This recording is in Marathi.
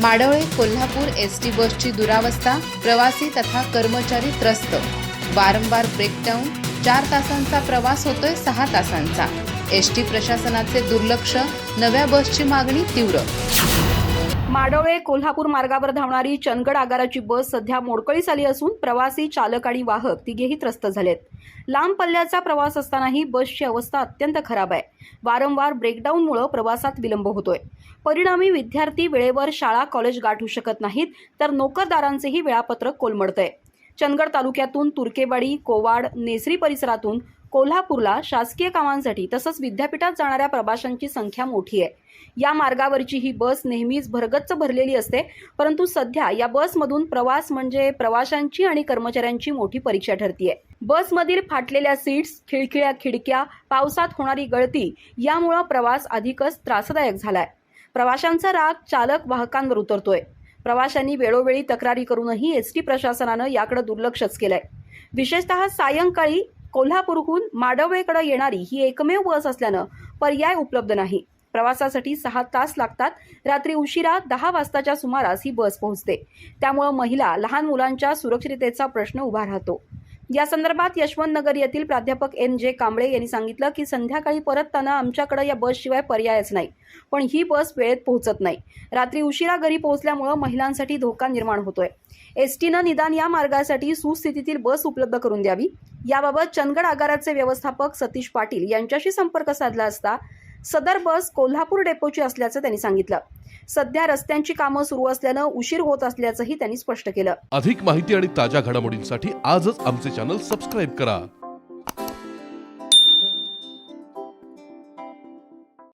माडवळे कोल्हापूर एस टी बसची दुरावस्था प्रवासी तथा कर्मचारी त्रस्त. वारंवार ब्रेकडाऊन चार तासांचा प्रवास होतोय सहा तासांचा. एस टी प्रशासनाचे दुर्लक्ष नव्या बसची मागणी तीव्र. माडवळे कोल्हापूर मार्गावर धावणारी चंदगड आगाराची बस सध्या मोडकळीस आली असून प्रवासी चालक आणि वाहक तिघेही त्रस्त झालेत. लांब पल्ल्याचा प्रवास असतानाही बसची अवस्था अत्यंत खराब आहे. वारंवार ब्रेकडाऊनमुळे प्रवासात विलंब होतोय. परिणामी विद्यार्थी वेळेवर शाळा कॉलेज गाठू शकत नाहीत तर नोकरदारांचेही वेळापत्रक कोलमडतंय. चंदगड तालुक्यातून तुर्केवाडी कोवाड नेसरी परिसरातून कोल्हापूरला शासकीय कामांसाठी तसंच विद्यापीठात जाणाऱ्या प्रवाशांची संख्या मोठी आहे. या मार्गावरची ही बस नेहमीच भरगच्च भरलेली असते परंतु सध्या या बसमधून प्रवास म्हणजे प्रवाशांची आणि कर्मचाऱ्यांची मोठी परीक्षा ठरतीये. बसमधील फाटलेल्या सीट्स खिळखिळ्या खिडक्या पावसात होणारी गळती यामुळं प्रवास अधिकच त्रासदायक झालाय. प्रवाशांचा राग चालक वाहकांवर उतरतोय. प्रवाशांनी वेळोवेळी तक्रारी करूनही एस टी प्रशासनानं याकडे दुर्लक्षच केलंय. विशेषतः सायंकाळी कोल्हापूरहून माडवळेकडे येणारी ही एकमेव बस असल्यानं पर्याय उपलब्ध नाही. प्रवासासाठी सहा तास लागतात. रात्री उशिरा दहा वाजताच्या सुमारास ही बस पोहोचते. त्यामुळं महिला लहान मुलांच्या सुरक्षिततेचा प्रश्न उभा राहतो. या संदर्भात यशवंत नगर येथील प्राध्यापक एन जे कांबळे यांनी सांगितलं की संध्याकाळी परतताना आमच्याकडे या बसशिवाय पर्यायच नाही. पण ही बस वेळेत पोहोचत नाही. रात्री उशिरा घरी पोहोचल्यामुळं महिलांसाठी धोका निर्माण होतोय. एस टीनं निदान या मार्गासाठी सुस्थितीतील बस उपलब्ध करून द्यावी. याबाबत चंदगड आगाराचे व्यवस्थापक सतीश पाटील यांच्याशी संपर्क साधला असता सदर बस कोल्हापूर डेपोची असल्याचं त्यांनी सांगितलं. सध्या रस्त्यांची कामं सुरू असल्यानं उशीर होत असल्याचंही त्यांनी स्पष्ट केलं. अधिक माहिती आणि ताज्या घडामोडींसाठी आजच आमचे चॅनल सबस्क्राईब करा.